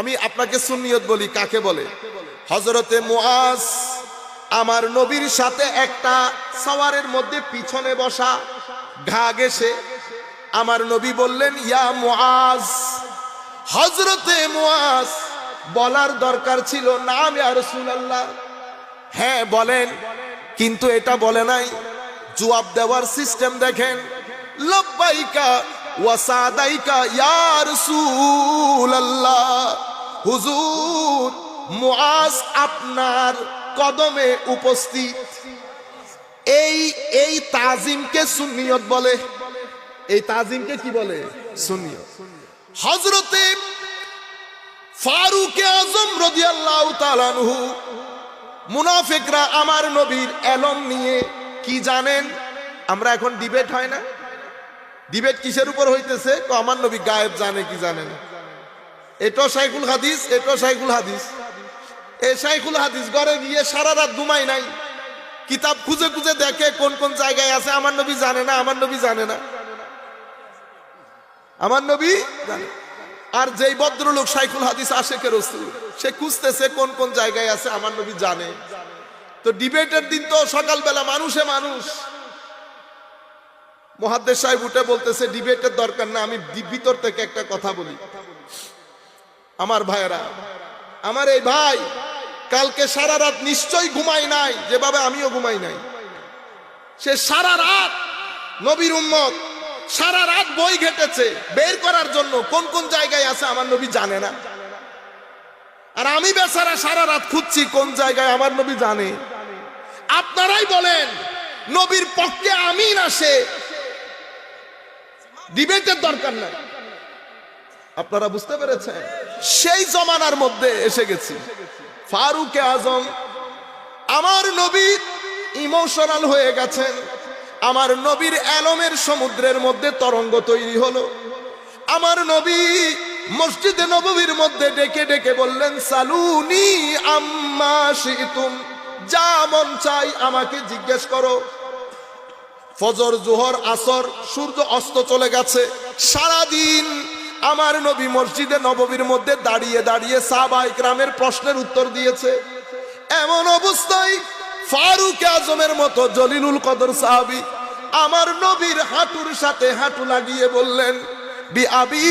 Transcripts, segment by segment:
আমি আপনাকে সুন্নিয়ত বলি, কাকে বলে? হজরতে মুআজ আমার নবীর সাথে একটা সওয়ারের মধ্যে পিছনে বসা ঘা গেছে আমার নবী বললেন, ইয়া মুআজ হজরতে মুআজ, বলার দরকার ছিল নাম ইয়া রাসূলুল্লাহ। হ্যাঁ বলেন, কিন্তু এটা বলে নাই। জবাব দেওয়ার সিস্টেম দেখেন। লব্বাইকা ওয়াসাদাইকা ইয়া রাসূলুল্লাহ। হুজুর, মুআজ আপনার কদমে উপস্থিত। এই এই তাজিমকে সুন্নিয়ত বলে। এই তাজিমকে কি বলে? সুন্নিয়ত। হযরতে ফারুক আজম রাদিয়াল্লাহু তাআলা আনহু, মুনাফিকরা আমার নবীর এলম নিয়ে কি জানেন? আমরা এখন ডিবেট হয় না? ডিবেট কিসের উপর হইতেছে? তো আমার নবী গায়েব জানে কি জানে না এটো সাইকুল হাদিস এটো সাইকুল হাদিস। এ সাইকুল হাদিস ঘরে গিয়ে সারা রাত ঘুমাই নাই। কিতাব খুঁজে খুঁজে দেখে কোন কোন জায়গায় আছে, আমার নবী জানে না, আমার নবী জানে না। আমার নবী জানে। আর যেই ভদ্রলোক সাইকুল হাদিস আশেকে রসুল, সে খুঁজতেছে কোন কোন জায়গায় আছে, আমার নবী জানে। তো ডিবেটের দিন তো সকালবেলা মানুষে মানুষ। মহাদ্দেশ সাহেব উঠে বলতেছে, ডিবেটের দরকার না, আমি ভিতর থেকে একটা কথা বলি। আমার ভাইয়েরা, আমার এই ভাই কালকে সারা রাত নিশ্চয়ই ঘুমাই নাই, যেভাবে আমিও ঘুমাই নাই। সে সারা রাত নবীর উম্মত, সারা রাত বই ঘেটেছে বের করার জন্য, কোন কোন জায়গায় আছে আমার নবী জানে না। আর আমি বেচারা সারা রাত খুঁজছি কোন জায়গায় আমার নবী জানে। আপনারাই বলেন, নবীর পক্ষে আমিন আসে ডিবেটের দরকার নাই। আপনারা বুঝতে পেরেছেন? সেই জমানার মধ্যে এসে গেছি। ফারুক আজম আমার নবীর ইমোশনাল হয়ে গেছেন। আমার নবীর অ্যালমের সমুদ্রের মধ্যে তরঙ্গ তৈরি হলো। আমার নবী মসজিদে নববীর মধ্যে ডেকে ডেকে বললেন, সালুনি আম্মা শিতুম, যা মন চাই আমাকে জিজ্ঞেস করো। ফজর, জোহর, আসর, সূর্য অস্ত চলে গেছে। সারাদিন আমার নবী মসজিদে নববীর মধ্যে দাঁড়িয়ে দাঁড়িয়ে সাহাবাই গ্রামের প্রশ্নের উত্তর দিয়েছে। এমন অবস্থায় ফারুক আজমের মতো জলিলুল কদর সাহাবি আমার নবীর হাঁটুর সাথে হাঁটু লাগিয়ে বললেন, বি আবি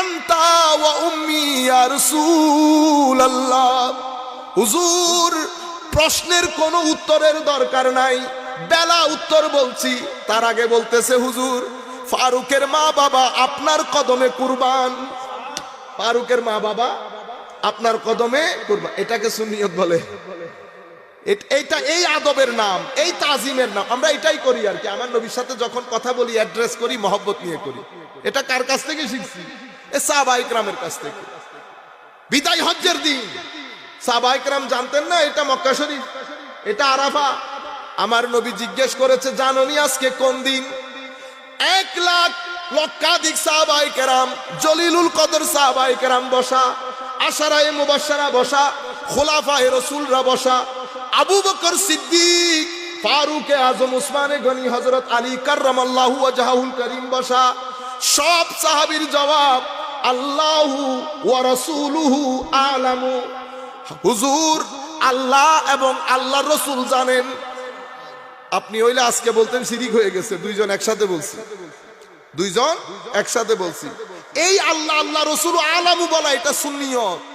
আন্তা ওয়া উম্মি ইয়া হুজুর, প্রশ্নের কোনো উত্তরের দরকার নাই। বেলা উত্তর বলছি, তার আগে বলতেছে হুজুর ফারুকের মা বাবা আপনার কদমে কুরবান। ফারুকের মা বাবা আপনার কদমে কুরবান। এটাকে সুন্নিয়ত বলে। এইটা এই আদবের নাম, এই তাজিমের নাম। আমরা এটাই করি আর কি। আমার নবীর সাথে যখন কথা বলি অ্যাড্রেস করি, মহব্বত নিয়ে করি। এটা কার কাছ থেকে শিখছি? এ সাহবাইকরামের কাছ থেকে। বিদায় হজ্জের দিন। সাহবাইকরাম জানতেন না, এটা মক্কা শরীফ। এটা আরাফা। আমার নবী জিজ্ঞেস করেছে জাননি আজকে কোন দিন? এক লাখ লক্ষাধিক সাহাবাই কেরাম, জলিলুল কদর সাহাবাই কেরাম বসা, আশারায় মুবাসারা বসা, খোলাফায়ে রসুলরা বসা, আবু বকর সিদ্দিক, ফারুকে আজম উসমানে গনি হজরত আলী কার্রামাল্লাহু ওয়াজহাহুল করিম বসা, সব সাহাবীর জবাব, আল্লাহু ওয়া রাসূলুহু আলামু। হুজুর, আল্লাহ এবং আল্লাহ রসুল জানেন আপনি হইলে আজকে বলতেন শিরিক হয়ে গেছে, দুইজন একসাথে বলছি। দুইজন একসাথে বলছি। এই আল্লাহ আল্লাহ রসুল আলামু বলা এটা সুন্নিয়ত।